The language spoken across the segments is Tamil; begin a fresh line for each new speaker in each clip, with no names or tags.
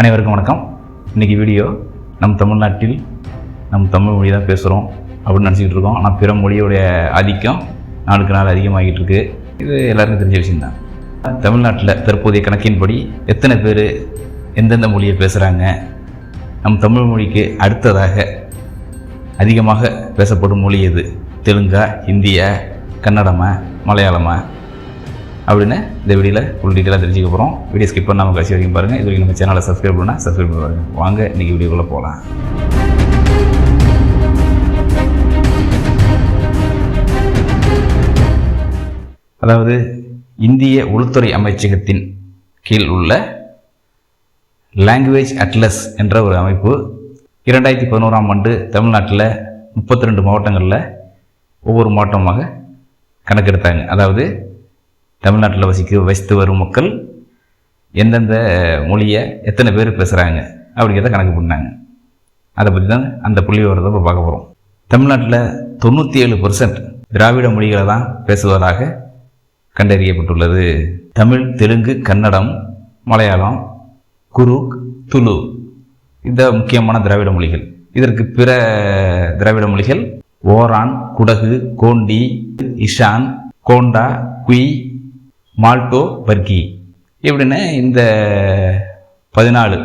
அனைவருக்கும் வணக்கம். இன்றைக்கி வீடியோ நம் தமிழ்நாட்டில் நம் தமிழ் மொழி தான் பேசுகிறோம் அப்படின்னு நினச்சிக்கிட்டு இருக்கோம். ஆனால் பிற மொழியோடைய ஆதிக்கம் நாளுக்கு நாள் அதிகமாகிட்டு இருக்கு. இது எல்லாருக்கும் தெரிஞ்ச விஷயம்தான். தமிழ்நாட்டில் தற்போதைய கணக்கின்படி எத்தனை பேர் எந்தெந்த மொழியை பேசுகிறாங்க நம் தமிழ் மொழிக்கு அடுத்ததாக அதிகமாக பேசப்படும் மொழி எது? தெலுங்கா இந்தியா கன்னடமா மலையாளமா? அப்படின்னு இந்த வீடியோவில் ஃபுல் டீட்டெயிலாக தெரிஞ்சுக்க போகிறோம் வீடியோ ஸ்கிப் பண்ணாமல் கடைசி வரைக்கும் பாருங்கள் இது வரைக்கும் நம்ம சேனலை சப்ஸ்கிரைப் பண்ணால் சப்ஸ்கிரைப் பண்ணி பாருங்கள் வாங்க இன்றைக்கி வீடியோக்குள்ளே போகலாம் அதாவது இந்திய உள்துறை அமைச்சகத்தின் கீழ் உள்ள லாங்குவேஜ் அட்லஸ் என்ற ஒரு அமைப்பு இரண்டாயிரத்தி பதினோராம் ஆண்டு தமிழ்நாட்டில் முப்பத்தி ரெண்டு மாவட்டங்களில் ஒவ்வொரு மாவட்டமாக கணக்கெடுத்தாங்க. அதாவது தமிழ்நாட்டில் வசிக்க வசித்து வரும் மக்கள் எந்தெந்த மொழியை எத்தனை பேர் பேசுகிறாங்க அப்படிங்கிறத கணக்கு பண்ணாங்க. அதை பற்றி தான் அந்த புள்ளி விவரத்தை இப்போ பார்க்க போகிறோம் தமிழ்நாட்டில் தொண்ணூற்றி ஏழு திராவிட மொழிகளை தான் பேசுவதாக கண்டறியப்பட்டுள்ளது. தமிழ் தெலுங்கு கன்னடம் மலையாளம் குருக் துளு. இந்த முக்கியமான திராவிட மொழிகள். இதற்கு பிற திராவிட மொழிகள் ஓரான் குடகு கோண்டி இஷான் கோண்டா குய் மால்டோ பர்கி இப்படின்னு இந்த பதினாலு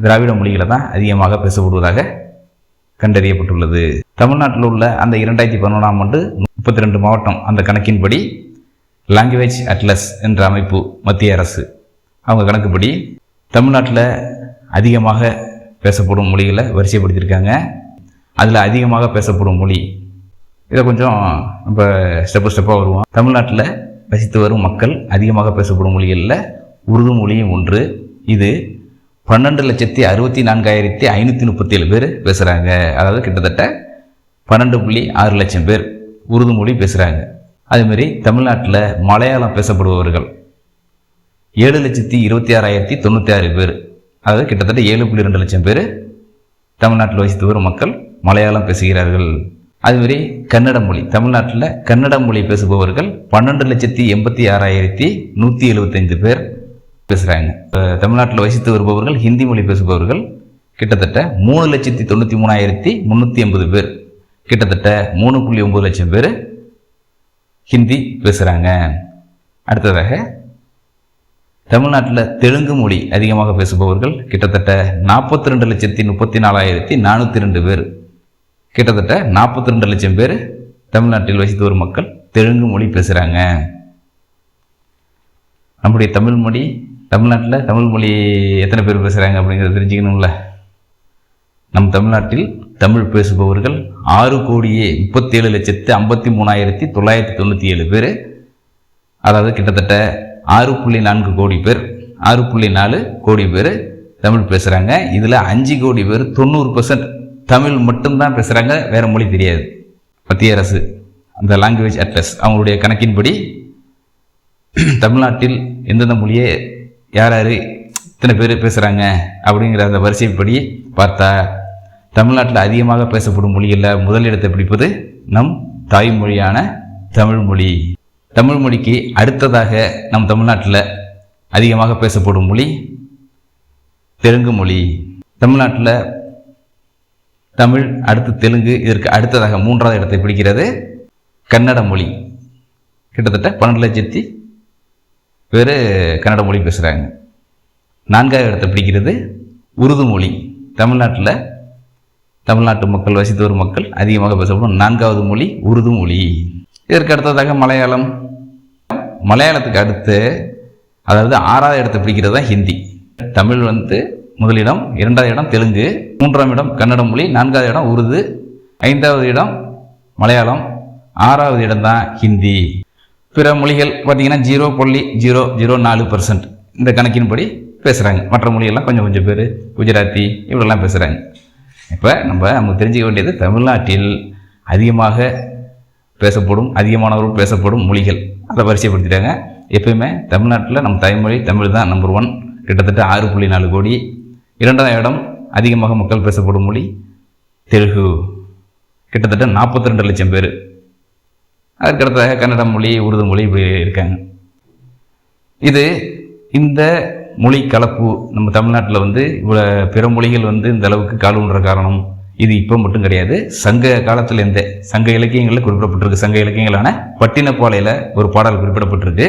திராவிட மொழிகளை தான் அதிகமாக பேசப்படுவதாக கண்டறியப்பட்டுள்ளது. தமிழ்நாட்டில் உள்ள அந்த இரண்டாயிரத்தி பதினொன்றாம் ஆண்டு முப்பத்தி ரெண்டு மாவட்டம் அந்த கணக்கின்படி லாங்குவேஜ் அட்லஸ் என்ற அமைப்பு மத்திய அரசு. அவங்க கணக்குப்படி தமிழ்நாட்டில் அதிகமாக பேசப்படும் மொழிகளை வரிசைப்படுத்தியிருக்காங்க. அதில் அதிகமாக பேசப்படும் மொழி இதை கொஞ்சம் நம்ம ஸ்டெப்பு ஸ்டெப்பாக வருவோம். தமிழ்நாட்டில் வசித்து வரும் மக்கள் அதிகமாக பேசப்படும் மொழிகளில் உருது மொழியும் ஒன்று. இது பன்னெண்டு லட்சத்தி அறுபத்தி நான்காயிரத்தி ஐநூற்றி முப்பத்தேழு பேர் பேசுகிறாங்க அதாவது கிட்டத்தட்ட பன்னெண்டு புள்ளி ஆறு லட்சம் பேர் உருது மொழி பேசுகிறாங்க அதுமாரி தமிழ்நாட்டில் மலையாளம் பேசப்படுபவர்கள் ஏழு லட்சத்தி இருபத்தி ஆறாயிரத்தி தொண்ணூற்றி ஆறு பேர். அதாவது கிட்டத்தட்ட ஏழு புள்ளி ரெண்டு லட்சம் பேர் தமிழ்நாட்டில் வசித்து வரும் மக்கள் மலையாளம் பேசுகிறார்கள். அதுமாரி கன்னட மொழி. தமிழ்நாட்டில் கன்னட மொழி பேசுபவர்கள் பன்னெண்டு லட்சத்தி எண்பத்தி ஆறாயிரத்தி நூற்றி எழுபத்தைந்து பேர் பேசுகிறாங்க தமிழ்நாட்டில் வசித்து வருபவர்கள் ஹிந்தி மொழி பேசுபவர்கள் கிட்டத்தட்ட மூணு லட்சத்தி தொண்ணூற்றி மூணாயிரத்தி முந்நூற்றி எண்பது பேர். கிட்டத்தட்ட மூணு புள்ளி ஒம்பது லட்சம் பேர் ஹிந்தி பேசுகிறாங்க அடுத்ததாக தமிழ்நாட்டில் தெலுங்கு மொழி அதிகமாக பேசுபவர்கள் கிட்டத்தட்ட நாற்பத்தி ரெண்டு லட்சத்தி முப்பத்தி நாலாயிரத்தி நானூற்றி ரெண்டு பேர். கிட்டத்தட்ட நாற்பத்தி ரெண்டு லட்சம் பேர் தமிழ்நாட்டில் வசித்து வரும் மக்கள் தெலுங்கு மொழி பேசுகிறாங்க நம்முடைய தமிழ் மொழி தமிழ்நாட்டில் தமிழ் மொழி எத்தனை பேர் பேசுகிறாங்க அப்படிங்கிறத தெரிஞ்சுக்கணும்ல. நம் தமிழ்நாட்டில் தமிழ் பேசுபவர்கள் ஆறு கோடியே முப்பத்தேழு லட்சத்து ஐம்பத்தி மூணாயிரத்தி தொள்ளாயிரத்தி தொண்ணூற்றி ஏழு பேர். அதாவது கிட்டத்தட்ட ஆறு புள்ளி நான்கு கோடி பேர் ஆறு புள்ளி நாலு கோடி பேர் தமிழ் பேசுகிறாங்க இதில் அஞ்சு கோடி பேர் தொண்ணூறு பர்சன்ட் தமிழ் மட்டும்தான் பேசுகிறாங்க வேறு மொழி தெரியாது. மத்திய அரசு அந்த லாங்குவேஜ் அட்லஸ் அவங்களுடைய கணக்கின்படி தமிழ்நாட்டில் எந்தெந்த மொழியை யார் யார் இத்தனை பேர் பேசுகிறாங்க அப்படிங்கிற அந்த வரிசைப்படி பார்த்தா தமிழ்நாட்டில் அதிகமாக பேசப்படும் மொழிகளில் முதலிடத்தை பிடிப்பது நம் தாய்மொழியான தமிழ் மொழி. தமிழ் மொழிக்கு அடுத்ததாக நம் தமிழ்நாட்டில் அதிகமாக பேசப்படும் மொழி தெலுங்கு மொழி. தமிழ்நாட்டில் தமிழ் அடுத்து தெலுங்கு இதற்கு அடுத்ததாக மூன்றாவது இடத்தை பிடிக்கிறது கன்னட மொழி. கிட்டத்தட்ட பன்னெண்டு லட்சத்தி பேர் கன்னட மொழி பேசுகிறாங்க நான்காவது இடத்தை பிடிக்கிறது உருது மொழி. தமிழ்நாட்டில் தமிழ்நாட்டு மக்கள் வசித்து வரும் மக்கள் அதிகமாக பேசப்படும் நான்காவது மொழி உருது மொழி. இதற்கு அடுத்ததாக மலையாளம். மலையாளத்துக்கு அடுத்து அதாவது ஆறாவது இடத்தை பிடிக்கிறது தான் ஹிந்தி. தமிழ் வந்து முதலிடம் இரண்டாவது இடம் தெலுங்கு மூன்றாம் இடம் கன்னட மொழி நான்காவது இடம் உருது ஐந்தாவது இடம் மலையாளம் ஆறாவது இடம் தான் ஹிந்தி. பிற மொழிகள் பார்த்திங்கன்னா ஜீரோ புள்ளி ஜீரோ ஜீரோ நாலு பர்சன்ட் இந்த கணக்கின்படி பேசுகிறாங்க மற்ற மொழியெல்லாம் கொஞ்சம் கொஞ்சம் பேர் குஜராத்தி இப்படிலாம் பேசுகிறாங்க இப்போ நம்ம நமக்கு தெரிஞ்சுக்க வேண்டியது தமிழ்நாட்டில் அதிகமாக பேசப்படும் அதிகமானவர்கள் பேசப்படும் மொழிகள். அதை வரிசைப்படுத்திட்டாங்க. எப்பயுமே தமிழ்நாட்டில் நம்ம தாய்மொழி தமிழ் தான் நம்பர் ஒன் கிட்டத்தட்ட ஆறு புள்ளி நாலு கோடி இரண்டாம் இடம் அதிகமாக மக்கள் பேசப்படும் மொழி தெலுங்கு. கிட்டத்தட்ட நாற்பத்தி ரெண்டு லட்சம் பேர். அதற்கடுத்ததாக கன்னட மொழி உருது மொழி இப்படி இருக்காங்க. இது இந்த மொழி கலப்பு நம்ம தமிழ்நாட்டில் வந்து இவ்வளோ பிற மொழிகள் வந்து இந்த அளவுக்கு காலுன்ற காரணம். இது இப்போ மட்டும் கிடையாது. சங்க காலத்தில் இருந்தே சங்க இலக்கியங்களில் குறிப்பிடப்பட்டிருக்கு. சங்க இலக்கியங்களான பட்டினப்பாளையில் ஒரு பாடல் குறிப்பிடப்பட்டிருக்கு.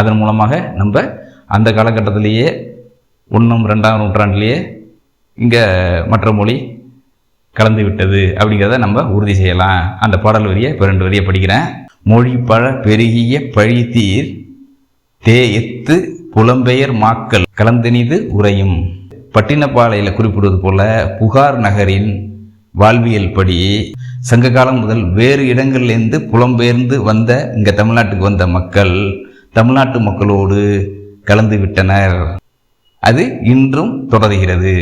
அதன் மூலமாக நம்ம அந்த காலகட்டத்திலேயே ஒன்றும் ரெண்டாம் நூற்றாண்டிலேயே இங்கே மற்ற மொழி கலந்து விட்டது அப்படிங்கிறத நம்ம உறுதி செய்யலாம். அந்த பாடல் வரியை இப்போ ரெண்டு வரியை படிக்கிறேன். மொழி பழ பெருகிய பழித்தீர் தே எத்து புலம்பெயர் மாக்கள் கலந்தனிது உரையும் பட்டினப்பாளையில் குறிப்பிடுவது போல புகார் நகரின் வாழ்வியல் படி சங்க காலம் முதல் வேறு இடங்கள்லேருந்து புலம்பெயர்ந்து வந்த இங்கே தமிழ்நாட்டுக்கு வந்த மக்கள் தமிழ்நாட்டு மக்களோடு கலந்து விட்டனர். அது இன்றும் தொடர்கிறது.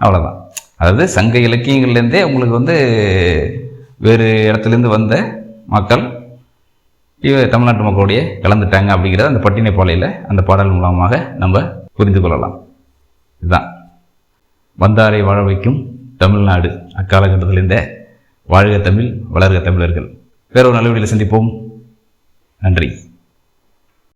அவ்வளோதான் அதாவது சங்க இலக்கியங்கள்லேருந்தே உங்களுக்கு வந்து வேறு இடத்துலேருந்து வந்த மக்கள் இவ தமிழ்நாட்டு மக்களுடைய கலந்துட்டாங்க அப்படிங்கிறத அந்த பட்டினைப்பாளையில் அந்த பாடல் மூலமாக நம்ம புரிந்து கொள்ளலாம். இதுதான். வந்தாரை வாழ வைக்கும் தமிழ்நாடு அக்காலகட்டத்தில் இருந்த வாழ்க தமிழ் வளர்க தமிழர்கள். வேறொரு நல்ல சந்திப்போம். நன்றி.